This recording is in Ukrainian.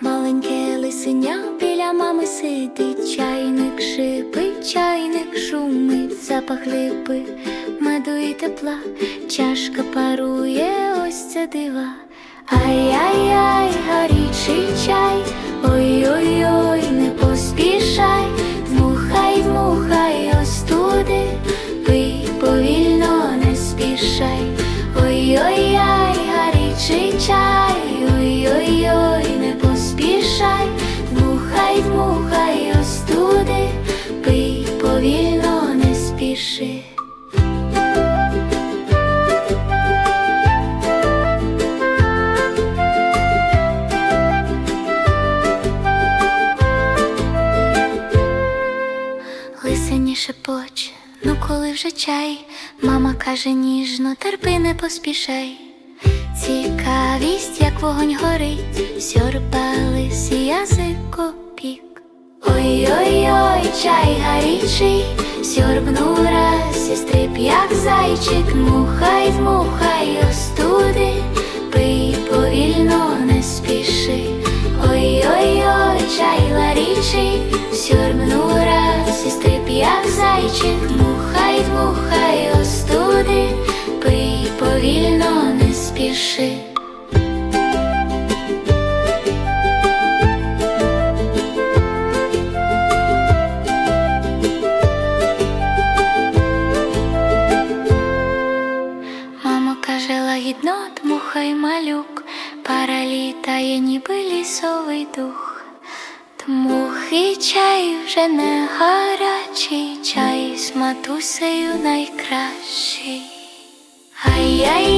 Маленьке лисеня біля мами сидить, чайник шипить, чайник шумить, запах липи, меду і тепла, чашка парує, ось це дива. Ай-яй-яй, горічий чай. Не. Лисині шепоче, ну коли вже чай, мама каже ніжно, терпи, не поспішай. Цікавість, як вогонь горить, сьорба лис і язик опік. Ой-ой-ой, чай гарячий, сьорбну раз і стриб, як зайчик, мухай, дмухай, остуди, пий повільно, не спіши. Ой-ой-ой, чай гарячий, сьорбну раз і стриб, як зайчик, мухай, дмухай, остуди, пий повільно, не спіши. Лагідно, дмухай малюк, паралітає, ніби лісовий дух. Дмухи чай вже не гарячий, чай з матусею найкращий. Ай-яй